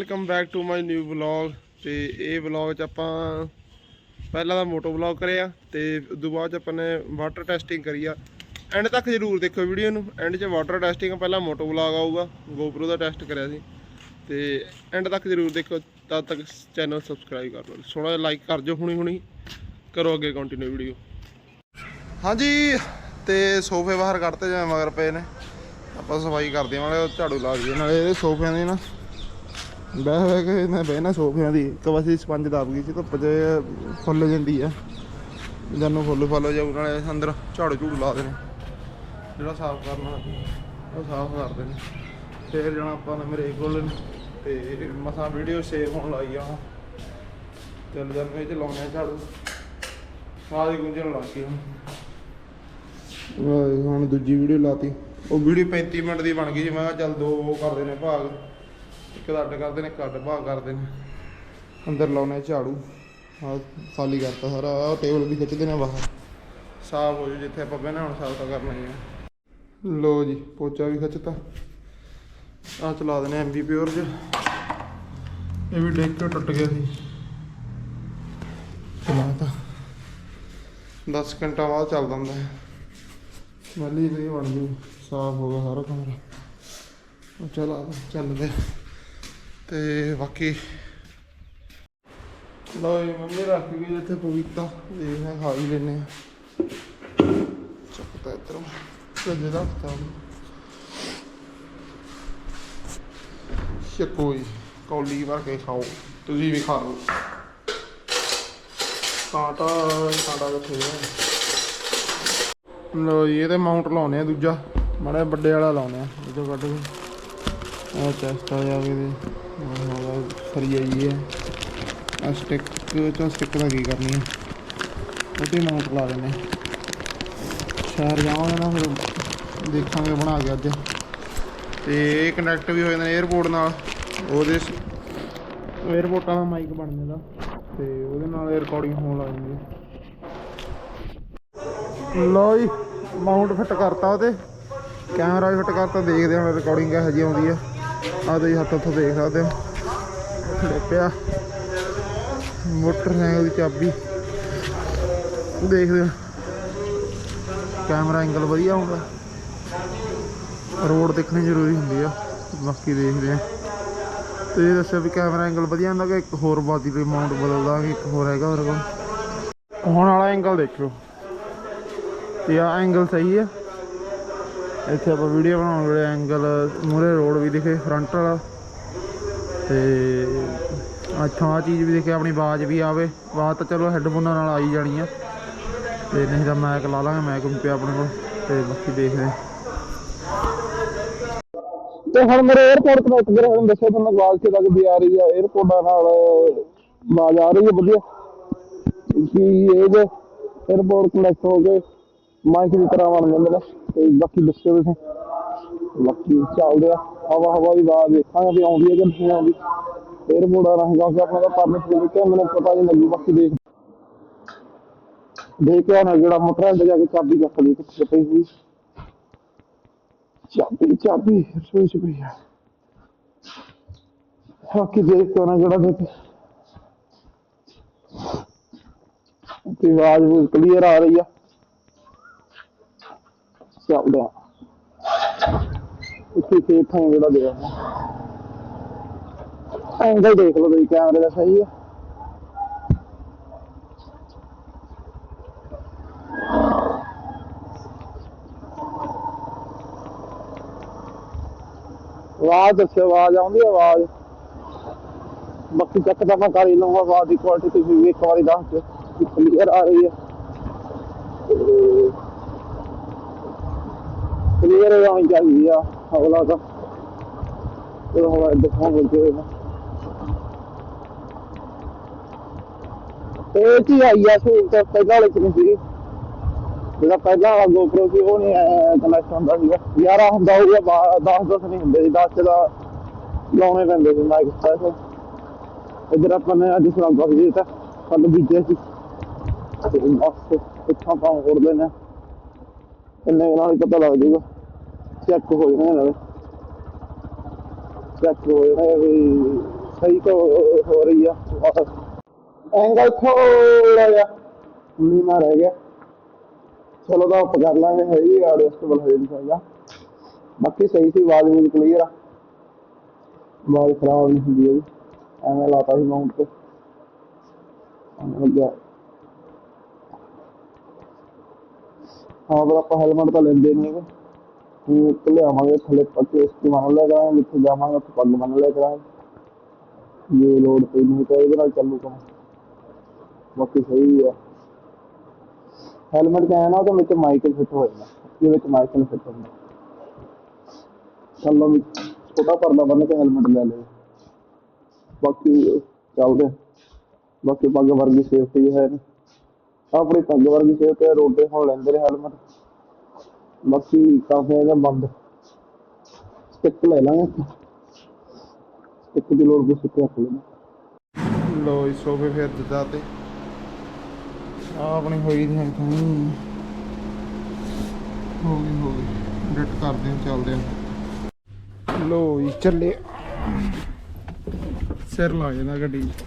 Welcome back to my new vlog ਤੇ ਇਹ vlog ਚ ਆਪਾਂ ਪਹਿਲਾਂ ਤਾਂ ਮੋਟੋ ਵਲੌਗ ਕਰਿਆ ਤੇ ਉਦੋਂ ਬਾਅਦ ਚ ਆਪਾਂ ਨੇ ਵਾਟਰ ਟੈਸਟਿੰਗ ਕਰੀ ਆ। ਐਂਡ ਤੱਕ ਜਰੂਰ ਦੇਖੋ ਵੀਡੀਓ ਨੂੰ। ਐਂਡ 'ਚ ਵਾਟਰ ਟੈਸਟਿੰਗ ਪਹਿਲਾਂ ਮੋਟੋ ਵਲੌਗ ਆਊਗਾ। GoPro ਦਾ ਟੈਸਟ ਕਰਿਆ ਸੀ। ਤੇ ਐਂਡ ਤੱਕ ਜਰੂਰ ਦੇਖੋ ਤਦ ਤੱਕ ਚੈਨਲ ਸਬਸਕ੍ਰਾਈਬ ਕਰ ਲਓ। ਸੋਹਣਾ ਲਾਈਕ ਕਰ ਦਿਓ ਹੁਣੀ ਹੁਣੀ। ਕਰੋ ਅੱਗੇ ਕੰਟੀਨਿਊ ਵੀਡੀਓ ਹਾਂਜੀ, ਤੇ ਸੋਫੇ ਬਾਹਰ ਕੱਢਤੇ ਜਿਵੇਂ ਮਗਰ ਪਏ ਨੇ। ਆਪਾਂ ਸਫ਼ਾਈ ਕਰਦੇ ਹਾਂ। ਨਾਲੇ ਝਾੜੂ ਲਾ ਦਈਏ ਨਾਲੇ। ਇਹਦੇ ਸੋਫਿਆਂ ਦੀ ਨਾ ਬਹਿ ਬਹਿ ਕੇ ਨਾ ਬਹਿ ਨਾ ਸੋਫਿਆਂ ਦੀ। ਇੱਕ ਵਾਰੀ ਸਪੰਜ ਦਬ ਗਈ ਸੀ ਧੁੱਪ 'ਚ ਫੁੱਲ ਜਾਂਦੀ ਆ। ਜਦੋਂ ਫੁੱਲ ਫੁੱਲ ਜਾਊ ਨਾਲੇ ਅੰਦਰ ਝਾੜੂ ਝੂੜੂ ਲਾ ਦੇਣੇ। ਜਿਹੜਾ ਸਾਫ਼ ਕਰਨਾ ਉਹ ਸਾਫ਼ ਕਰ ਦੇਣੇ। ਫੇਰ ਜਾਣਾ ਆਪਾਂ ਨੇ ਮੇਰੇ ਕੋਲ। ਤੇ ਮਸਾਂ ਵੀਡੀਓ ਸੇਵ ਹੋਣ ਲਾਈ ਆ। ਚੱਲ ਜਾਂਦੇ ਚ ਲਾਉਣੇ ਝਾੜੂ। ਸਾਰੀ ਗੁੰਝਣ ਲੱਗ ਗਈ ਹੁਣ। ਦੂਜੀ ਵੀਡੀਓ ਲਾਤੀ। ਉਹ ਵੀਡੀਓ 35 ਮਿੰਟ ਦੀ ਬਣ ਗਈ ਜੀ ਮੈਂ ਕਿਹਾ ਚੱਲ ਦੋ ਉਹ ਕਰਦੇ ਨੇ ਭਾਗ। ਇੱਕ ਦਾ ਅੱਡ ਕਰਦੇ ਨੇ, ਇੱਕ ਭਾਗ ਕਰਦੇ ਨੇ। ਅੰਦਰ ਲਾਉਣੇ ਝਾੜੂ। ਆ ਖਾਲੀ ਕਰਤਾ ਸਾਰਾ, ਆਹ ਟੇਬਲ ਵੀ ਖਿੱਚਦੇ ਨੇ ਬਾਹਰ। ਸਾਫ਼ ਹੋ ਜੂ ਜਿੱਥੇ ਆਪਾਂ ਬਹਿਣਾ, ਹੁਣ ਸਾਫ਼ ਤਾਂ ਕਰਨਾ ਹੀ ਆ। ਲੋ ਜੀ, ਪੋਚਾ ਵੀ ਖਿੱਚਤਾ। ਆ ਚਲਾ ਦਨੇ ਐਮਬੀ ਪਿਓਰ ਚ ਇਹ ਵੀ ਡੇਕ ਕੇ ਟੁੱਟ ਗਿਆ ਸੀ। ਚਲਾਤਾ 10 ਘੰਟਾ ਬਾਅਦ ਚੱਲਦਾ ਹੁੰਦਾ ਹੈ ਮੱਲੀ ਵੀ ਬਣ ਜੂ। ਸਾਫ਼ ਹੋ ਗਿਆ ਸਾਰਾ ਕਮਰਾ। ਚਲਾ ਚੱਲਦੇ ਤੇ ਬਾਕੀ ਲੋ ਇਹ ਮੰਮੀ ਰੱਖ ਗਈ ਇੱਥੇ ਪਵਿੱਤਾ ਦੇਖਦੇ ਖਾ ਵੀ ਲੈਨੇ ਆ ਚੱਕਤਾ ਇਧਰੋਂ ਸੱਜੇ ਰੱਖਤਾ ਸ਼ਕੋਈ ਕੌਲੀ ਭਰ ਕੇ ਖਾਓ। ਤੁਸੀਂ ਵੀ ਖਾ ਲਓ। ਕਾਂਟਾ ਕਾਂਟਾ ਕਿੱਥੇ ਹੈ ਲੋ ਜੀ, ਇਹਦੇ ਮਾਊਂਟ ਲਾਉਨੇ ਆ ਦੂਜਾ। ਬੜਾ ਵੱਡੇ ਵਾਲਾ ਲਾਉਨੇ ਆ ਇਹ ਕੱਢ ਕੇ ਆ ਚੈਸਟ ਆ ਜਾਵੇ ਦੇ ਸਰੀ ਆਈ ਹੈ। ਆ ਸਟਿਕ ਤਾਂ ਸਟਿਕ ਦਾ ਕੀ ਕਰਨੀ ਹੈ? ਉਹਦੇ ਮਾਊਂਟ ਲਾ ਲੈਣੇ ਸ਼ਹਿਰ ਜਾਵਾਂਗੇ ਨਾ ਫਿਰ ਦੇਖਾਂਗੇ, ਬਣਾ ਕੇ ਅੱਜ। ਤੇ ਇਹ ਕਨੈਕਟ ਵੀ ਹੋ ਜਾਂਦਾ 에어ਪੋਰਟ ਨਾਲ। ਉਹਦੇ 에어ਪੋਰਟਾਂ ਦਾ ਮਾਈਕ ਬਣ ਜਾਂਦਾ। ਤੇ ਉਹਦੇ ਨਾਲ ਰਿਕਾਰਡਿੰਗ ਹੋਣ ਲੱਗ ਜਾਂਦੀ ਲੋ ਜੀ ਮਾਊਂਟ ਫਿੱਟ ਕਰਤਾ ਉਹਦੇ। ਕੈਮਰਾ ਵੀ ਫਿੱਟ ਕਰਤਾ, ਦੇਖਦੇ ਹਾਂ ਰਿਕਾਰਡਿੰਗ ਕਿਹੋ ਜਿਹੀ ਆਉਂਦੀ ਹੈ। ਆ ਤੁਸੀਂ ਹੱਥ ਉੱਥੋਂ ਦੇਖ ਸਕਦੇ ਹੋ। ਪਿਆ। ਮੋਟਰਸਾਈਕਲ ਦੀ ਚਾਬੀ। ਦੇਖਦੇ ਕੈਮਰਾ ਐਂਗਲ ਵਧੀਆ ਹੁੰਦਾ। ਰੋਡ ਦੇਖਣੀ ਜ਼ਰੂਰੀ ਹੁੰਦੀ ਆ। ਬਾਕੀ ਦੇਖਦੇ ਆ ਤੇ ਇਹ ਦੱਸਿਆ ਵੀ ਕੈਮਰਾ ਐਂਗਲ ਵਧੀਆ ਹੁੰਦਾ ਕਿ ਇੱਕ ਹੋਰ ਬਾਦੀ ਕੋਈ ਮਾਊਂਟ ਬਦਲਦਾ ਕਿ ਇੱਕ ਹੋਰ ਹੈਗਾ ਮੇਰੇ ਕੋਲ। ਹੁਣ ਵਾਲਾ ਐਂਗਲ ਦੇਖਿਓ। ਤੇ ਆ ਐਂਗਲ ਸਹੀ ਆ। ਇੱਥੇ ਆਪਾਂ ਵੀਡੀਓ ਬਣਾਉਣ ਵੇਲੇ ਐਂਗਲ ਮੂਰੇ ਰੋਡ ਵੀ ਦਿਖੇ ਫਰੰਟ ਵਾਲਾ। ਤੇ ਅੱਛਾ ਆ ਚੀਜ਼ ਵੀ ਦੇਖੇ, ਆਪਣੀ ਆਵਾਜ਼ ਵੀ ਆਵੇ। ਆਵਾਜ਼ ਤਾਂ ਚਲੋ ਹੈੱਡਫੋਨਾਂ ਨਾਲ ਆਈ ਜਾਣੀ ਆ। ਤੇ ਨਹੀਂ ਤਾਂ ਮੈਕ ਲਾ ਲਾਂਗੇ ਮੈਕ ਵੀ ਪਿਆ ਆਪਣੇ ਕੋਲ। ਤੇ ਬਾਕੀ ਦੇਖਦੇ ਤੇ ਹੁਣ ਮੇਰੇ 에어ਪੋਰਟ ਕਨੈਕਟ ਕਰ ਹੁਣ ਦੱਸੋ ਤੁਹਾਨੂੰ ਆਵਾਜ਼ ਕਿਦਾਂ ਦੀ ਆ ਰਹੀ ਆ। 에어ਪੋਰਟਾਂ ਨਾਲ ਆਵਾਜ਼ ਆ ਵਧੀਆ। ਕਿ ਇਹ 에어ਪੋਰਟ ਕਨੈਕਟ ਹੋ ਗਏ? ਮਾਈਕ ਦੀ ਤਰ੍ਹਾਂ ਬਣ ਜਾਂਦੇ ਤੇ ਬਾਕੀ ਦੱਸਿਓ ਤੁਸੀਂ। ਬਾਕੀ ਚੱਲਦੇ ਆ। ਹਵਾ ਹਵਾ ਦੀ ਆਵਾਜ਼ ਦੇਖਾਂਗੇ ਵੀ ਆਉਂਦੀ ਹੈ ਕਿ ਨਹੀਂ ਆਉਂਦੀ। 에어ਪੋਰਟਾਂ ਰਾਹੀਂ ਕਿਉਂਕਿ ਆਪਣਾ ਪਰਮਿਟ ਦੇ ਕੇ ਮੈਨੂੰ ਪਤਾ ਨਹੀਂ ਲੱਗੀ ਬਾਕੀ ਦੇਖ। ਦੇਖ ਕੇ ਜਿਹੜਾ ਮੋਟਰ ਹੈ ਜਾ ਕੇ ਚਾਬੀ ਚੱਕ ਲਈ ਕਿੱਥੇ ਪਈ ਹੋਈ ਚਾਬੀ ਚਾਬੀ, ਰਸੋਈ ਚ ਪਈ ਆ। ਬਾਕੀ ਦੇਖਿਆ ਕੇ ਜਿਹੜਾ ਦੇਖ। ਤੇ ਆਵਾਜ਼ ਵੀ ਕਲੀਅਰ ਆ ਰਹੀ ਆ। ਚੱਲਦਾ ਇੱਥੇ ਤੇ ਥਾਂ ਜਿਹੜਾ ਦੇ ਐਂਗਲ ਦੇਖ ਲਓ ਬਈ ਕੈਮਰੇ ਦਾ ਸਹੀ ਆ ਆਵਾਜ਼ ਦੱਸਿਓ ਆਵਾਜ਼ ਆਉਂਦੀ ਆਵਾਜ਼ ਬਾਕੀ ਚੱਕ ਤਾਂ ਮੈਂ ਕਰ ਹੀ ਲਵਾਂਗਾ ਆਵਾਜ਼ ਦੀ ਕੁਆਲਿਟੀ ਤੁਸੀਂ ਵੀ ਇੱਕ ਵਾਰੀ ਦੱਸ ਦਿਓ ਕਿ ਕਲੀਅਰ ਆ ਰਹੀ ਹੈ ਕਲੀਅਰ ਆਉਣੀ ਚਾਹੀਦੀ ਆ ਅਗਲਾ ਤਾਂ ਇਹ ਹੁਣ ਦਿਖਾਉਂਗੇ ਜੇ ਇਹ ਕੀ ਆਈ ਆ ਸਹੂਲਤ ਪਹਿਲਾਂ ਵਾਲੇ ਚ ਨਹੀਂ ਸੀਗੀ ਜਿਹੜਾ ਪਹਿਲਾਂ ਵਾਲਾ GoPro ਸੀ ਉਹ ਨਹੀਂ ਕਨੈਕਟ ਹੁੰਦਾ ਸੀਗਾ 11 ਹੁੰਦਾ ਹੋਊਗਾ 10 10 ਨਹੀਂ ਹੁੰਦੇ ਸੀ 10 ਦਾ ਲਾਉਣੇ ਪੈਂਦੇ ਸੀ ਮਾਈਕ ਸਪੈਸ਼ਲ ਇਧਰ ਆਪਾਂ ਨੇ ਅੱਜ ਸੁਣਾ ਬਸ ਜੀ ਤਾਂ ਕੱਲ ਬੀਜਿਆ ਸੀ ਤੇ ਬਸ ਇੱਥਾਂ ਪਾ ਹੋਰ ਲੈਣਾ ਇੰਨੇ ਨਾਲ ਹੀ ਪਤਾ ਲੱਗ ਜੂਗਾ ਚੈੱਕ ਹੋ ਜਾਣਾ ਨਾਲੇ ਚੈੱਕ ਹੋ ਜਾਣਾ ਵੀ ਸਹੀ ਤੋਂ ਹੋ ਰਹੀ ਆ। ਐਂਗਲ ਥੋੜਾ ਜਿਹਾ ਉਨੀ ਨਾ ਰਹਿ ਗਿਆ। ਚਲੋ ਤਾਂ ਆਪ ਕਰ ਲਾਂਗੇ ਹੈਗੀ ਐਡਜਸਟੇਬਲ ਹੋ ਜਾਏਗਾ ਬਾਕੀ ਸਹੀ ਸੀ, ਆਵਾਜ਼ ਵੀ ਕਲੀਅਰ ਆ। ਆਵਾਜ਼ ਖਰਾਬ ਨਹੀਂ ਹੁੰਦੀ ਹੈਗੀ। ਐਵੇਂ ਲਾਤਾ ਸੀ ਮਾਊਂਟ ਤੇ। ਲੱਗਿਆ ਹਾਂ ਪਰ ਆਪਾਂ ਹੈਲਮਟ ਤਾਂ ਲੈਂਦੇ ਨਹੀਂ ਹੈਗੇ। ਹੁਣ ਇੱਕ ਲਿਆਵਾਂਗੇ, ਥੱਲੇ ਪੱਕੇ ਇਸ ਦੀ ਮੰਨ ਲਿਆ ਕਰਾਂਗੇ ਜਿੱਥੇ ਜਾਵਾਂਗੇ ਉੱਥੇ ਪੱਗ ਮੰਨ ਲਿਆ ਕਰਾਂਗੇ ਜੇ ਲੋਡ ਪਈ ਨਹੀਂ ਤਾਂ ਇਹਦੇ ਨਾਲ ਚੱਲੂ ਕੰਮ। ਬਾਕੀ ਸਹੀ ਆ। ਹੈਲਮਟ ਦਾ ਹੈ ਨਾ ਉਹਦੇ ਵਿੱਚ ਮਾਈਕ ਫਿੱਟ ਹੋਏਗਾ ਇਹਦੇ ਵਿੱਚ ਮਾਈਕ ਫਿੱਟ ਹੁੰਦਾ ਚੱਲੋ ਵੀ ਛੋਟਾ ਪਰਦਾ ਬੰਨ ਕੇ ਹੈਲਮਟ ਲੈ ਲਿਓ ਬਾਕੀ ਚੱਲਦੇ ਬਾਕੀ ਪੱਗ ਵਰਗੀ ਸੇਫਟੀ ਹੈ ਆਪਣੀ ਪੱਗ ਵਰਗੀ ਸੇਫਟੀ ਹੈ, ਰੋਡ ਤੇ ਹੁਣ ਲੈਂਦੇ ਨੇ ਹੈਲਮਟ ਬਾਕੀ ਕਾਫੀ ਇਹਦਾ ਬੰਦ। ਸਟਿੱਕ ਲੈ ਲਾਂਗੇ ਸਟਿੱਕ ਦੀ ਲੋੜ ਕੋਈ ਸਟਿੱਕ ਰੱਖ ਲੈਣਾ ਲੋ ਇਸ ਸੋਫੇ ਫਿਰ ਦਿੱਤਾ ਤੇ। ਆ ਆਪਣੀ ਹੋਈ ਦੀ ਹੈ ਤਾਂ ਹੋ ਗਈ ਹੋ ਗਈ। ਡਿਟ ਕਰਦੇ ਹਾਂ ਚੱਲਦੇ ਹਾਂ। ਲੋ ਜੀ ਚੱਲੇ ਸਿਰ ਲਾ ਜਾਂਦਾ ਗੱਡੀ 'ਚ।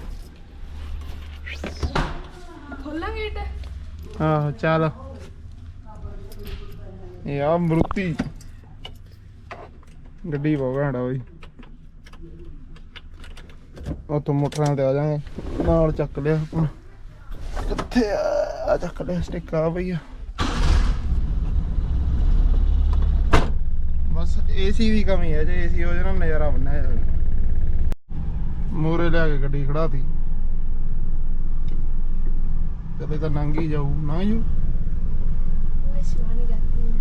ਖੋਲਾਂ ਗੇਟ ਆਹੋ ਚੱਲ। ਇਹ ਆ ਮਰੂਤੀ। ਗੱਡੀ ਬਹੁਤ ਘੈਂਟ ਬਈ। ਉੱਥੋਂ ਮੋਟਰਾਂ ਤੇ ਆ ਜਾਾਂਗੇ ਨਾਲ ਚੱਕ ਲਿਆ ਆਪਾਂ ਕਿੱਥੇ ਆ? ਆ ਚੱਕ ਲਿਆ ਸਟਿੱਕ ਆ ਬਈ ਬਸ ਏਸੀ ਦੀ ਕਮੀ ਹੈ ਜੇ ਏਸੀ ਹੋ ਜਾਣਾ ਨਜ਼ਾਰਾ ਬੰਨਿਆ ਜਾਵੇ ਮੂਰੇ ਲਿਆ ਕੇ ਗੱਡੀ ਖੜਾਤੀ। ਕਦੇ ਤਾਂ ਲੰਘ ਜਾਊ ਨਾ ਜੂ ਸ਼ਿਵਾਨੀ ਜਾਂਦੀ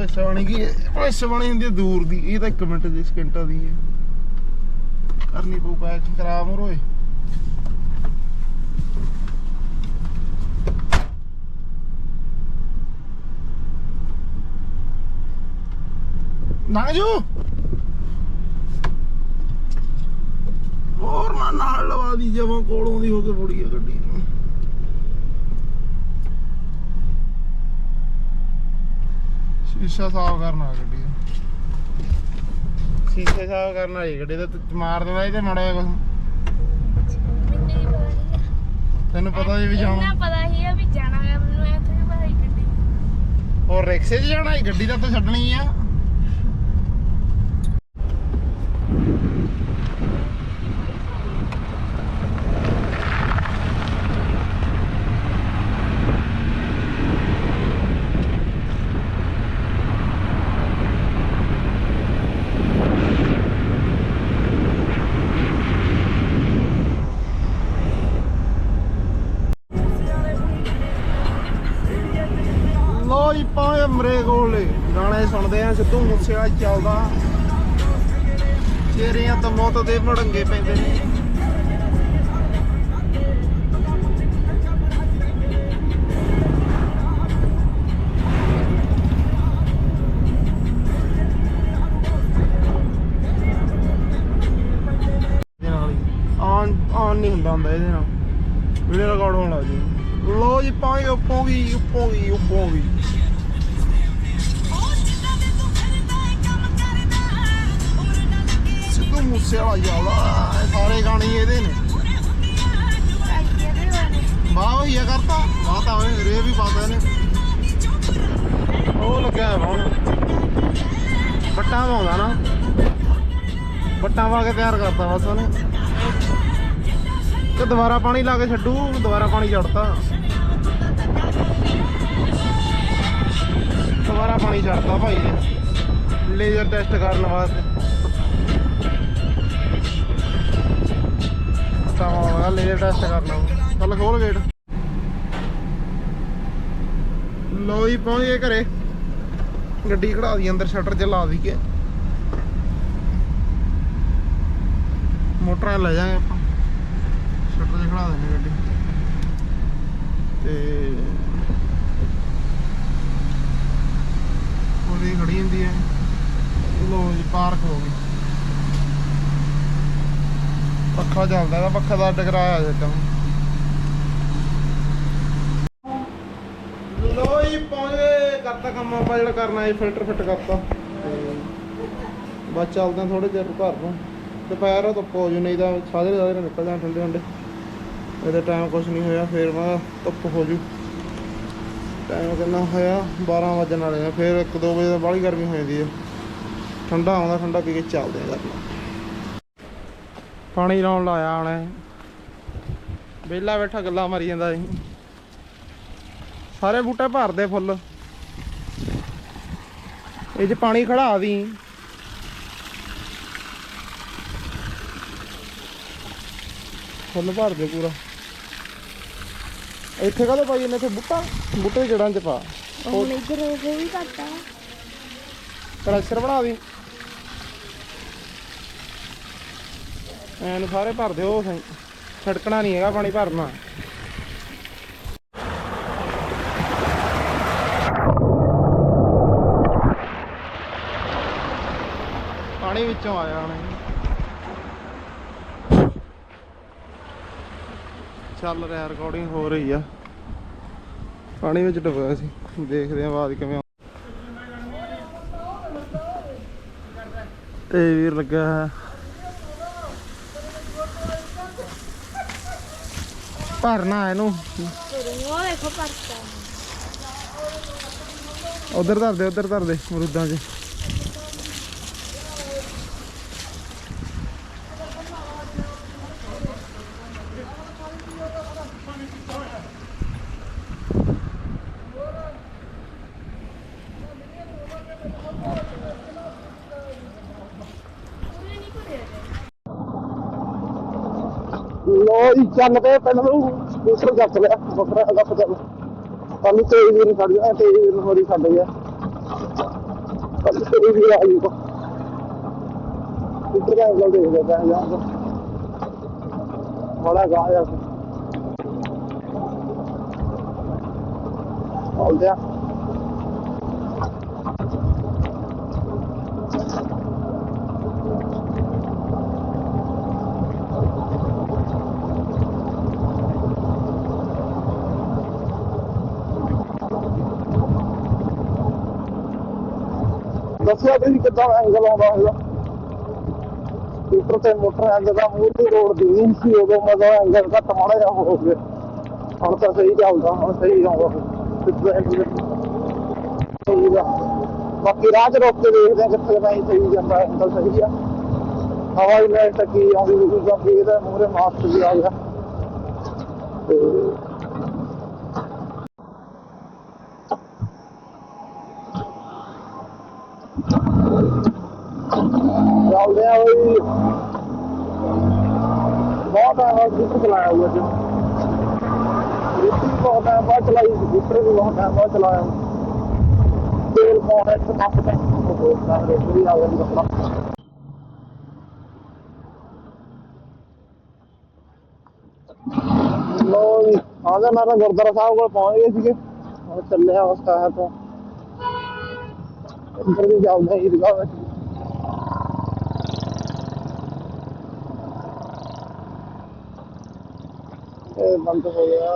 ਹੈ? ਕੀ ਓਏ ਹੁੰਦੀ ਆ ਦੂਰ ਦੀ। ਇਹ ਤਾਂ 1 ਮਿੰਟ ਦੀ, ਸਕਿੰਟਾਂ ਦੀ ਹੈ। ਕਰਨੀ ਪਊ, ਪੈਕ ਕਰਾ ਮੋਰ ਨਾ ਜੂ। ਹੋਰ ਨਾ ਨਾਲ ਲਵਾ ਦੀ, ਜਮਾਂ ਕੋਲੋਂ ਦੀ ਹੋ ਕੇ ਮੁੜੀ ਗੱਡੀ ਨੂੰ। ਸ਼ੀਸ਼ਾ ਸਾਫ਼ ਕਰਨਾ ਗੱਡੀ ਦਾ ਸ਼ੀਸ਼ੇ ਸਾਫ਼ ਕਰਨ ਵਾਲੀ ਗੱਡੀ ਦਾ ਤੂੰ ਮਾਰ ਦੇਣਾ ਇਹਦੇ ਮੜਿਆ ਕੁਛ ਮੈਨੂੰ ਨਹੀਂ ਪਤਾ ਸੀ ਤੈਨੂੰ ਪਤਾ ਜੀ ਵੀ ਜਾਣਾ। ਇੰਨਾ ਪਤਾ ਹੀ ਆ ਵੀ ਜਾਣਾ ਹੈ ਮੈਨੂੰ ਇਹ ਥੋੜੀ ਪਤਾ ਸੀ ਗੱਡੀ। ਹੋਰ ਰਿਕਸ਼ੇ 'ਚ ਜਾਣਾ ਇਹ ਗੱਡੀ ਤਾਂ ਉੱਥੇ ਛੱਡਣੀ ਆ। ਸੁਣਦੇ ਆ, ਸਿੱਧੂ ਮੂਸੇ ਚੱਲਦਾ। ਚਿਹਰਿਆਂ ਤੋਂ ਮੌਤ ਦੇ ਮੜੰਗੇ ਪੈਂਦੇ ਨੇ। ਆਨ ਨਹੀਂ ਹੁੰਦਾ ਹੁੰਦਾ ਇਹਦੇ ਨਾਲ। ਵੀਡੀਓ ਰਿਕਾਰਡ ਹੋਣ ਲੱਗ ਜੀ ਲੋ ਜੀ ਪਾਏ ਉੱਪੋਂ ਵੀ ਉੱਪੋਂ ਵੀ ਉੱਪੋਂ ਵੀ। ਮੂਸੇ ਵਾਲਾ ਯਾਲਾ ਸਾਰੇ ਗਾਣੇ ਹੀ ਇਹਦੇ ਨੇ। ਇਹਦੇ ਬਾਰੇ ਵਾਹ ਕਰਤਾ। ਵਾਹ ਤਾਂ ਓਏ ਰੇ ਵੀ ਪਾਉਂਦਾ ਨੇ ਉਹ ਲੱਗਿਆ ਹੁਣ। ਬੱਟਾਂ ਪਾਉਂਦਾ ਨਾ। ਬੱਟਾਂ ਪਾ ਕੇ ਤਿਆਰ ਕਰਤਾ ਬਸ ਉਹਨੇ। ਤੇ ਦੁਬਾਰਾ ਪਾਣੀ ਲਾ ਕੇ ਛੱਡੂ, ਦੁਬਾਰਾ ਪਾਣੀ ਛੱਡਤਾ। ਦੁਬਾਰਾ ਪਾਣੀ ਛੱਡਤਾ ਭਾਈ। ਨੇ ਲੇਜ਼ਰ ਟੈਸਟ ਕਰਨ ਵਾਸਤੇ। ਤਾਂ ਹੋਗਾ ਲੇਜ਼ਰ ਟੈਸਟ ਕਰਨਾ ਚੱਲ ਖੋਲ ਗੇਟ ਲੋ ਜੀ, ਪਹੁੰਚ ਗਏ ਘਰੇ। ਗੱਡੀ ਖੜਾ ਦੀ, ਅੰਦਰ ਸ਼ਟਰ ਚ ਲਾ ਦਈਏ। ਮੋਟਰਾਂ ਲੈ ਜਾਾਂਗੇ ਆਪਾਂ। ਸ਼ਟਰ 'ਚ ਖੜਾ ਦੇਣੀ ਗੱਡੀ। ਤੇ ਉਹਦੀ ਖੜੀ ਹੁੰਦੀ ਹੈ। ਲੋ ਜੀ ਪਾਰਕ ਹੋ ਗਈ। ਪੱਖਾ ਚੱਲਦਾ ਇਹਦਾ ਪੱਖਾ ਦਾ ਅੱਡ ਕਰਾਇਆ ਲੋ ਜੀ ਪਹੁੰਚ ਕਰਤਾ ਕੰਮ ਆਪਾਂ ਜਿਹੜਾ ਕਰਨਾ ਹੈ, ਫਿਲਟਰ ਫਿੱਟ ਕਰਤਾ। ਬਸ ਚੱਲਦੇ ਹਾਂ ਥੋੜੇ ਚਿਰ ਘਰ ਨੂੰ। ਦੁਪਹਿਰ ਧੁੱਪ ਹੋ ਨਹੀਂ ਤਾਂ ਸਾਰੇ ਸਾਰੇ ਨਿਕਲ ਜਾਣ ਠੰਡੇ ਠੰਡੇ। ਇਹਦਾ ਟਾਈਮ ਕੁਝ ਨਹੀਂ ਹੋਇਆ, ਫੇਰ ਮੈਂ ਧੁੱਪ ਹੋ ਜੂ। ਟਾਈਮ ਕਿੰਨਾ ਹੋਇਆ? 12 ਵਜਣ ਵਾਲੇ ਆ। ਫੇਰ 1-2 ਵਜੇ ਤਾਂ ਬਾਹਲੀ ਗਰਮੀ ਹੋ ਜਾਂਦੀ ਹੈ ਠੰਡਾ ਆਉਂਦਾ, ਠੰਡਾ ਪੀ ਕੇ ਚੱਲਦੇ ਆ ਕਰਨਾ ਪਾਣੀ ਲਾਉਣ ਲਾਇਆ ਉਹਨੇ। ਵਿਹਲਾ ਬੈਠਾ ਗੱਲਾਂ ਮਾਰੀ ਜਾਂਦਾ ਸੀ। ਸਾਰੇ ਬੂਟੇ ਭਰਦੇ ਫੁੱਲ। ਇਹ 'ਚ ਪਾਣੀ ਖੜਾ ਦੀ ਫੁੱਲ ਭਰਦੇ ਪੂਰਾ। ਇੱਥੇ ਕਾਹਦੇ ਪਾਈ ਇਹਨੇ ਇੱਥੇ ਬੂਟਾ? ਬੂਟੇ ਜੜਾਂ 'ਚ ਪਾ। ਹੁਣ ਇੱਧਰ ਉਹ ਵੀ ਘੱਟਾ ਕਲੈਕਸ਼ਨ ਬਣਾ ਦੀ ਐਨ ਸਾਰੇ ਭਰ ਦਿਓ ਛੜਕਣਾ ਨਹੀਂ ਹੈਗਾ ਪਾਣੀ ਭਰਨਾ। ਪਾਣੀ ਵਿੱਚੋਂ ਆਇਆ ਹੁਣ ਚੱਲ ਰਿਹਾ ਰਿਕਾਰਡਿੰਗ ਹੋ ਰਹੀ ਆ। ਪਾਣੀ ਵਿੱਚ ਡੁੱਬਿਆ ਸੀ। ਦੇਖਦੇ ਆ ਬਾਅਦ ਕਿਵੇਂ ਤੇ ਵੀਰ ਲੱਗਾ ਭਰਨਾ ਇਹਨੂੰ। ਉਹ ਦੇਖੋ ਪਰਤਾ ਉਧਰ ਧਰ ਦੇ ਉਧਰ ਧਰ ਦੇ ਮਰੂਦਾਂ 'ਚ ਲੋ ਜੀ ਚੱਲ ਪਏ ਪਿੰਡ ਨੂੰ, ਦੂਸਰਾ ਜੱਟ ਲਿਆ ਬੱਕਰਾ ਗੱਪ ਚੱਲ। ਕੱਲ ਤੇਈ ਵੀ ਨਹੀਂ ਛੱਡ ਗਿਆ, ਤੇਈ ਵੀ ਨੂੰ ਹੋਰੀ ਛੱਡ ਗਿਆ। ਕੱਲ ਤੇਈ ਵੀ ਆ ਗਈ ਕੋ ਇੱਧਰ ਦਾ ਗੱਲ ਦੇਖਦੇ ਪਏ ਜਾਂ। ਬੜਾ ਗਾ ਆ। ਆਉਂ ਗਿਆ ਦੱਸਿਆ ਤੁਸੀਂ ਕਿੱਦਾਂ ਐਂਗਲ ਆਉਂਦਾ ਹੈਗਾ। ਸਕੂਟਰ ਤੇ ਮੋਟਰ ਐਂਗਲ ਦਾ ਮੂੰਹ ਤੇ ਰੋਡ ਦੀ ਨਹੀਂ ਸੀ, ਉਦੋਂ ਮਤਲਬ ਐਂਗਲ ਘੱਟ ਮਾੜਾ ਜਿਹਾ ਹੋ ਗਿਆ। ਹੁਣ ਤਾਂ ਸਹੀ ਚੱਲਦਾ ਹੁਣ ਸਹੀ ਆਉਂਦਾ। ਸਹੀ ਦਾ ਬਾਕੀ ਰਾਹ 'ਚ ਰੋਕ ਕੇ ਦੇਖਦੇ ਹਾਂ ਕਿੱਥੇ ਨਹੀਂ ਸਹੀ ਜਾਂਦਾ ਐਂਗਲ ਸਹੀ ਆ। ਹਵਾ ਲਾਈਨ ਤੱਕ ਹੀ ਆਉਂਦੀ ਵੀ ਕਿਉਂਕਿ ਇਹਦਾ ਮੂਹਰੇ ਮਾਸਕ ਵੀ ਆ ਗਿਆ। ਤੇ ਚੱਲਦੇ ਆ ਬਈ ਬਹੁਤ ਆ ਜਿੱਤ ਚਲਾਇਆ ਹੋਇਆ ਜੀ। ਰਿੱਤੀ ਬਹੁਤ ਆ, ਬਹੁਤ ਚਲਾਈ ਜਿੱਤਰੇ ਵੀ ਬਹੁਤ ਆ, ਬਹੁਤ ਚਲਾਇਆ। ਤੇਲ ਪਾਉਣਾ ਇੱਕ ਪੰਪ ਤੇ ਉਹ ਸਾਰੇ ਵੀ ਆ ਗਿਆ ਕੱਪੜਾ ਲੋ ਜੀ, ਆ ਮੈਂ ਤਾਂ ਗੁਰਦੁਆਰਾ ਸਾਹਿਬ ਕੋਲ ਪਹੁੰਚ ਗਏ ਸੀਗੇ। ਹੁਣ ਚੱਲੇ ਉਸ ਕਾਹ ਤੋਂ। ਇੱਧਰ ਵੀ ਜਾਉਂਦਾ ਹੀ ਦਿਖਾ ਬੰਦ ਹੋ ਗਿਆ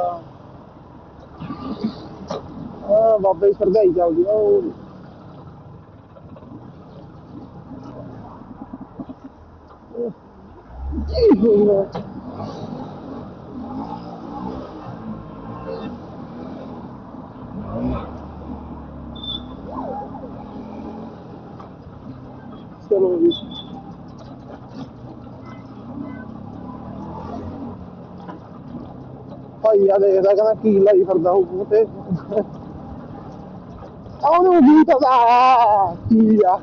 ਆ ਬਾਬੇ ਸਰਦਾਈ ਚੱਲਦੀ ਆ ਉਹ ਕੀ ਹੋ ਗਿਆ ਚਲੋ ਜੀ ਭਾਈ ਆ ਦੇਖਦਾ ਕਹਿੰਦਾ ਕੀ ਲਾਈ ਫਿਰਦਾ ਉਹ ਮੂੰਹ ਤੇ। ਉਹਨੂੰ ਵੀ ਪਤਾ ਕੀ ਆ।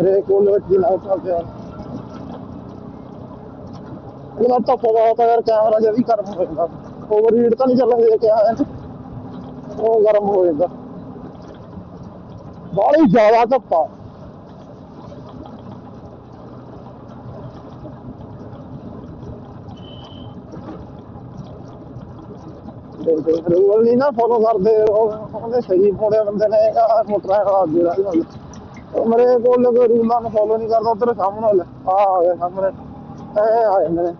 ਰੇ ਕੋਲ ਵਿੱਚ ਨਾ ਚੱਲਦਾ ਇਹਨਾਂ ਤਾਂ ਬਹੁਤ ਯਾਰ ਕੈਮਰਾ ਜਿਹਾ ਵੀ ਗਰਮ ਹੋ ਜਾਂਦਾ। ਓਵਰ ਹੀਟ ਤਾਂ ਨਹੀਂ ਚੱਲਦਾ ਕਿਹਾ ਉਹ ਗਰਮ ਹੋ ਜਾਂਦਾ। ਬਾਹਲੀ ਜ਼ਿਆਦਾ ਧੱਪਾ। ਤੇ ਰੂਲ ਨਹੀਂ ਨਾ ਫੋਲੋ ਕਰਦੇ, ਉਹ ਉਹਨੇ ਸਹੀ ਫੋੜੇ ਬੰਦੇ ਨੇ ਆ ਮੋਟਰਾਂ ਖਰਾਬ ਦੇ ਰਹਾ ਉਹ ਮਰੇ ਕੋਲ ਲਗੇ ਰੂਲਾਂ ਨੂੰ ਫੋਲੋ ਨਹੀਂ ਕਰਦਾ, ਉਧਰ ਸਾਹਮਣੇ ਲੈ ਆ ਆ ਗਏ ਸਾਹਮਣੇ। ਇਹ ਆ ਨੇ।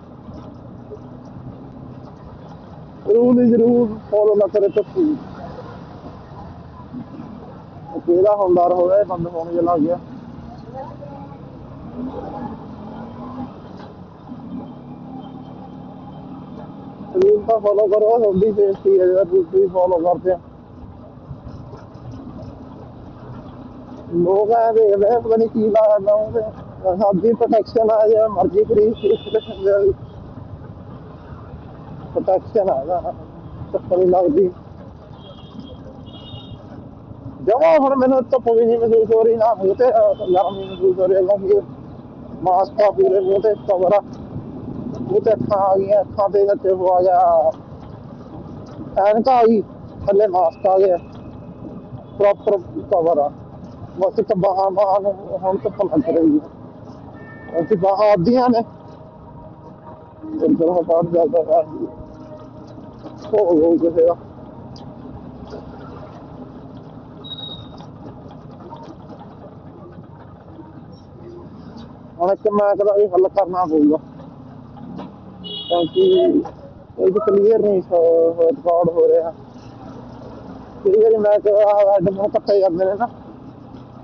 ਰੂਲ ਹੀ ਜ਼ਰੂਰ ਫੋਲੋ ਨਾ ਕਰੇ ਤਾਂ ਠੀਕ ਕਿਹੜਾ ਹੌਲਦਾਰ ਹੋਇਆ, ਇਹ ਬੰਦ ਹੋਣ ਜਿਹਾ ਲੱਗ ਗਿਆ। ਰੀਲ ਤਾਂ ਫੋਲੋ ਕਰੋ ਤੁਹਾਡੀ ਸੇਫਟੀ ਹੈ ਜਿਹੜਾ ਤੁਸੀਂ ਫੋਲੋ ਕਰਦੇ ਆ ਲੋਕ ਆ ਦੇਖਦੇ ਆ, ਪਤਾ ਨਹੀਂ ਕੀ ਲਾਇਆ ਉਹਦੇ ਸਾਡੀ ਪ੍ਰੋਟੈਕਸ਼ਨ ਆ ਜਾਂ ਮਰਜ਼ੀ ਕਰੀ ਪ੍ਰੋਟੈਕਸ਼ਨ ਆ ਨਾ ਚੱਪਲ ਨਹੀਂ ਲੱਗਦੀ ਜਮਾ ਹੁਣ ਮੈਨੂੰ ਧੁੱਪ ਵੀ ਨਹੀਂ ਮਹਿਸੂਸ ਹੋ ਰਹੀ ਨਾ ਮੂੰਹ ਤੇ ਅਹ, ਗਰਮੀ ਮਹਿਸੂਸ ਹੋ ਰਹੀ ਹੈ ਕਿਉਂਕਿ ਮਾਸਕ ਆ ਪੂਰੇ ਮੂੰਹ ਤੇ ਕਵਰ ਆ ਮੂੰਹ ਤੇ ਅੱਖਾਂ ਆ ਗਈਆਂ, ਅੱਖਾਂ ਤੇ ਵਿੱਚ ਆ। ਗਿਆ ਐਨਕ ਆ ਗਈ ਥੱਲੇ ਮਾਸਕ ਆ ਗਿਆ। ਪ੍ਰੋਪਰ ਕਵਰ ਆ। ਬਸ ਇੱਕ ਬਾਹਾਂ ਬਾਹਾਂ ਨੂੰ ਹੁਣ ਧੁੱਪ ਲੱਗ ਰਹੀ ਹੈ ਅਸੀਂ ਬਾਹਾਂ ਆਦੀਆਂ ਨੇ। ਇੱਧਰ ਹਟਾੜ ਜਾਂਦਾ ਹੈ ਹੋ ਹੋ ਕਿਸੇ ਦਾ ਹੁਣ ਇੱਕ ਮੈਚ ਦਾ ਵੀ ਹੱਲ ਕਰਨਾ ਪਊਗਾ। ਕਿਉਂਕਿ ਇਹ ਕਲੀਅਰ ਨਹੀਂ ਰਿਕਾਰਡ ਹੋ ਰਿਹਾ ਕਈ ਵਾਰੀ ਮੈਚ ਹੈਡ ਨੂੰ ਇਕੱਠੇ ਜਾਂਦੇ ਨੇ ਨਾ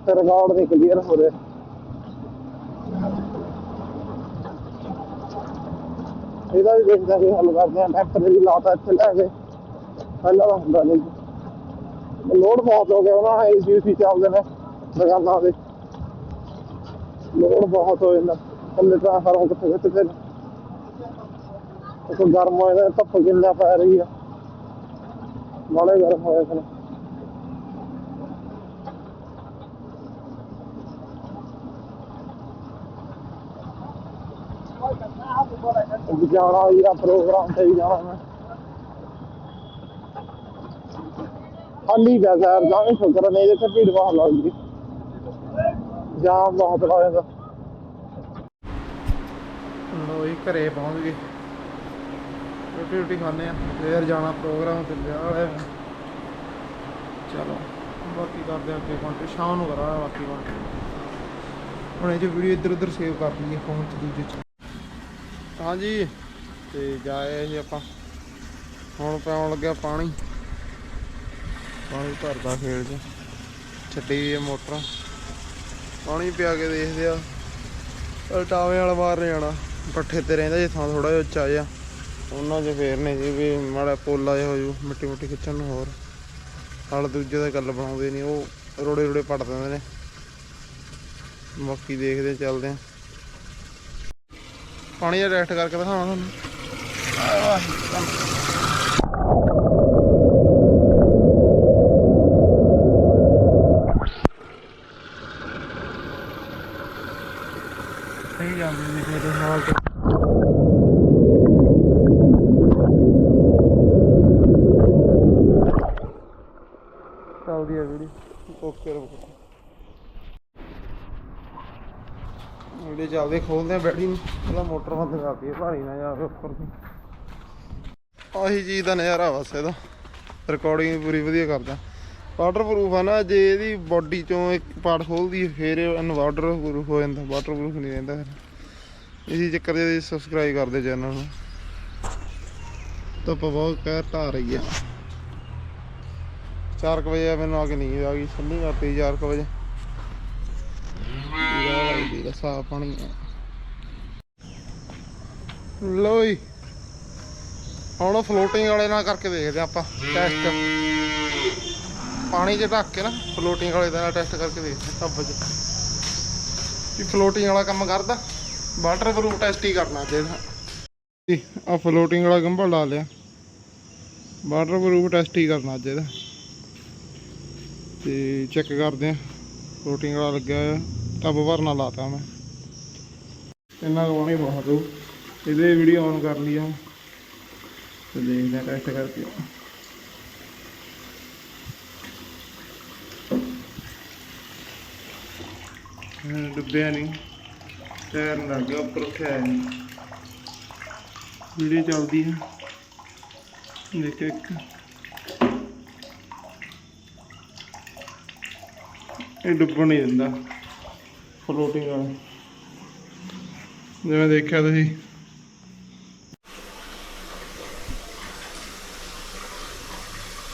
ਤੇ ਰਿਕਾਰਡ ਨਹੀਂ ਕਲੀਅਰ ਹੋ ਰਿਹਾ ਇਹਦਾ ਵੀ ਦੇਖਦਾ ਕਿ ਹੱਲ ਕਰਦੇ ਆ ਟੈਂਪਰੇਰੀ ਲਾਤਾ ਇੱਥੇ ਲੈ ਕੇ ਪਹਿਲਾਂ ਤਾਂ ਹੁੰਦਾ ਨਹੀਂ ਲੋਡ ਬਹੁਤ ਹੋ ਗਿਆ ਉਹਨਾਂ ਨੇ ਏਸੀ ਸੀ ਚੱਲਦੇ ਨੇ ਦੁਕਾਨਾਂ ਦੇ ਲੋਡ ਬਹੁਤ ਹੋ ਜਾਂਦਾ ਥੱਲੇ ਟ੍ਰਾਂਸਫਾਰਮਰ ਕਿੱਥੇ ਕਿੱਥੇ ਫਿਰ ਉਹ ਗਰਮ ਹੋਇਆ ਦਾ ਧੁੱਪ ਕਿੰਨਾ ਪੈ ਰਹੀ ਆ। ਨਾਲੇ ਗਰਮ ਹੋਇਆ ਫਿਰ। ਜਾਣਾ ਇਹਦਾ ਪ੍ਰੋਗਰਾਮ ਤੇ ਜਾਣਾ ਮੈਂ। ਖਾਲੀ ਪਿਆ ਸਰ ਜਾਣੇ ਸ਼ੁਕਰ ਨਹੀਂ ਜੇ ਭੀੜ ਬਹੁਤ ਲੱਗਦੀ ਜਾਮ ਬਹੁਤ ਲੱਗ ਜਾਂਦਾ ਘਰੇ ਪਹੁੰਚ ਗਏ। ਰੋਟੀ ਰੋਟੀ ਖਾਣੇ ਆ। ਫੇਰ ਜਾਣਾ ਪ੍ਰੋਗਰਾਮ ਤੇ ਵਿਆਹ ਵਾਲੇ ਚਲੋ, ਬਾਕੀ ਕਰਦੇ ਆ ਅੱਗੇ ਕੰਟੇ ਸ਼ਾਮ ਨੂੰ ਕਰਾਂਗੇ ਬਾਕੀ ਕੰਟੇ ਹੁਣ ਇਹ ਜੋ ਵੀਡੀਓ ਇੱਧਰ ਉੱਧਰ ਸੇਵ ਕਰ ਲਈਏ ਫੋਨ 'ਚ ਦੂਜੇ 'ਚ। ਹਾਂਜੀ, ਤੇ ਜਾਏ ਜੀ ਆਪਾਂ। ਹੁਣ ਪਾਉਣ ਲੱਗਿਆ ਪਾਣੀ। ਪਾਣੀ ਭਰਦਾ ਖੇਲ 'ਚ। ਛੱਡੀ ਇਹ ਮੋਟਰ। ਪਾਣੀ ਪਿਆ ਕੇ ਦੇਖਦੇ ਆ। ਟਾਵੇਂ ਵਾਲਾ ਮਾਰਨ ਜਾਣਾ ਪੱਠੇ ਤੇ ਰਹਿੰਦਾ ਜੇ ਥਾਂ ਥੋੜਾ ਜਿਹਾ ਉੱਚਾ ਜਿਹਾ। ਉਹਨਾਂ 'ਚ ਫੇਰਨੇ ਸੀ ਵੀ ਮਾੜਾ ਪੋਲਾ ਜਿਹਾ ਹੋ ਜੂ ਮਿੱਟੀ ਮੁੱਟੀ ਖਿੱਚਣ ਨੂੰ ਹੋਰ। ਨਾਲ ਦੂਜੇ ਦਾ ਗੱਲ ਬਣਾਉਂਦੇ ਨਹੀਂ ਉਹ ਰੋੜੇ ਰੋੜੇ ਪੱਟ ਦਿੰਦੇ ਨੇ। ਬਾਕੀ ਦੇਖਦੇ ਚੱਲਦੇ ਆ ਪਾਣੀ ਜਿਹਾ ਰੈਸਟ ਕਰਕੇ ਦਿਖਾਵਾਂ ਤੁਹਾਨੂੰ। ਸਹੀ ਜਾਂਦੀ ਸੀ ਮੇਰੇ ਨਾਲ ਤੇ ਚੱਲਦੀ ਆ ਵੀਡੀਓ ਓਕੇ ਰੁਕੋ ਵੀਡੀਓ ਚੱਲਦੇ ਖੋਲਦੇ ਆ ਬੈਟਰੀ ਨੂੰ। ਪਹਿਲਾਂ ਮੋਟਰ ਬੰਦ ਕਰਦੀ ਹੈ ਭਾਰੀ ਨਾ ਜਾਵੇ ਉੱਪਰ ਦੀ। ਆਹੀ ਚੀਜ਼ ਦਾ ਨਜ਼ਾਰਾ ਬਸ ਇਹਦਾ। ਰਿਕਾਰਡਿੰਗ ਪੂਰੀ ਵਧੀਆ ਕਰਦਾ। ਵਾਟਰਪ੍ਰੂਫ ਆ ਨਾ, ਜੇ ਇਹਦੀ ਬਾਡੀ ਚੋਂ ਇੱਕ ਪਾਰਟ ਖੋਲਦੀ ਫੇਰ ਇਨਵਰਟਰ ਪ੍ਰੂਫ ਹੋ ਜਾਂਦਾ। ਵਾਟਰਪ੍ਰੂਫ ਨਹੀਂ ਰਹਿੰਦਾ ਫਿਰ। ਇਸੇ ਚੱਕਰ ਦੇ ਸਬਸਕ੍ਰਾਈਬ ਕਰਦੇ ਚੈਨਲ ਨੂੰ। ਧੁੱਪ ਬਹੁਤ ਕਹਿਰ ਢਾ ਰਹੀ ਆ। 4 ਵਜੇ ਮੈਨੂੰ ਆ ਕੇ ਨੀਂਦ ਆ ਗਈ। ਸੰਨੀ ਕਰਤੀ 4 ਵਜੇ। ਪੂਰਾ ਸਾਫ਼ ਪਾਣੀ ਆ ਲੋ ਹੁਣ ਫਲੋਟਿੰਗ ਵਾਲੇ ਨਾਲ ਕਰਕੇ ਦੇਖਦੇ ਆਪਾਂ ਟੈਸਟ ਪਾਣੀ 'ਚ ਢੱਕ ਕੇ ਨਾ ਫਲੋਟਿੰਗ ਵਾਲੇ ਦਾ ਟੈਸਟ ਕਰਕੇ ਦੇਖਦੇ ਟੱਬ 'ਚ ਵੀ ਫਲੋਟਿੰਗ ਵਾਲਾ ਕੰਮ ਕਰਦਾ ਵਾਟਰਪ੍ਰੂਫ ਟੈਸਟ ਹੀ ਕਰਨਾ ਚਾਹੀਦਾ। ਜੀ ਆ ਫਲੋਟਿੰਗ ਵਾਲਾ ਗੰਭਾ ਲਾ ਲਿਆ। ਵਾਟਰਪ੍ਰੂਫ ਟੈਸਟ ਹੀ ਕਰਨਾ ਚਾਹੀਦਾ। ਤੇ ਚੈੱਕ ਕਰਦੇ ਆ ਫਲੋਟਿੰਗ ਵਾਲਾ ਲੱਗਿਆ ਹੋਇਆ। ਟੱਬ ਭਰਨਾ ਲਾਤਾ ਮੈਂ। ਇੰਨਾ ਕੁ ਪਾਣੀ ਬਹੁਤ ਹੋ ਇਹਦੇ ਵੀਡੀਓ ਔਨ ਕਰ ਲਈ ਆ ਤੇ ਦੇਖਦੇ ਆ ਟੈਸਟ ਕਰਕੇ। ਡੁੱਬਿਆ ਨਹੀਂ ਤੈਰਨ ਲੱਗ ਗਿਆ, ਉੱਪਰ ਉੱਠਿਆ ਨਹੀਂ ਵੀਡੀਓ ਚੱਲਦੀ ਆ। ਦੇਖੋ ਇੱਕ। ਇਹ ਡੁੱਬਣ ਨਹੀਂ ਦਿੰਦਾ। ਫਲੋਟਿੰਗ ਵਾਲਾ ਜਿਵੇਂ ਦੇਖਿਆ ਤੁਸੀਂ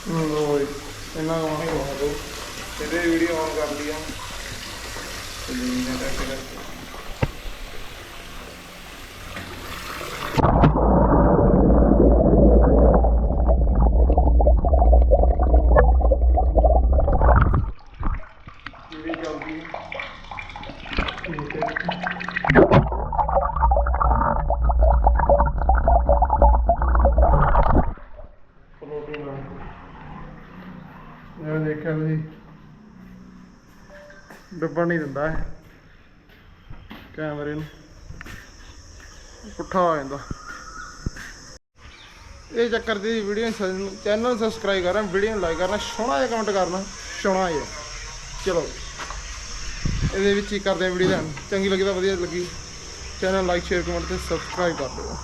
ਲੋ ਇਹਨਾਂ ਨੂੰ ਆਉਣੀ ਬਹੁਤ ਇਹਦੇ ਵੀਡੀਓ ਆਨ ਕਰ ਲਈ ਆ ਤੇ ਜੀ ਮੈਂ ਟੈਸਟ ਕਰਕੇ ਦੇਖਿਆ ਤੁਸੀਂ ਡੱਬਣ ਨਹੀਂ ਦਿੰਦਾ ਇਹ। ਕੈਮਰੇ ਨੂੰ। ਪੁੱਠਾ ਹੋ ਜਾਂਦਾ। ਇਹ ਚੱਕਰ ਦੀ ਵੀਡੀਓ ਚੈਨਲ ਸਬਸਕ੍ਰਾਈਬ ਕਰਨਾ ਵੀਡੀਓ ਨੂੰ ਲਾਈਕ ਕਰਨਾ, ਸੋਹਣਾ ਜਿਹਾ ਕਮੈਂਟ ਕਰਨਾ, ਸੋਹਣਾ ਜਿਹਾ। ਚਲੋ। ਇਹਦੇ ਵਿੱਚ ਹੀ ਕਰਦੇ ਆ ਵੀਡੀਓ ਦਾ ਚੰਗੀ ਲੱਗੀ ਤਾਂ ਵਧੀਆ ਲੱਗੀ। ਚੈਨਲ ਲਾਈਕ ਸ਼ੇਅਰ ਕਮੈਂਟ ਤੇ ਸਬਸਕ੍ਰਾਈਬ ਕਰ ਦਿਓ।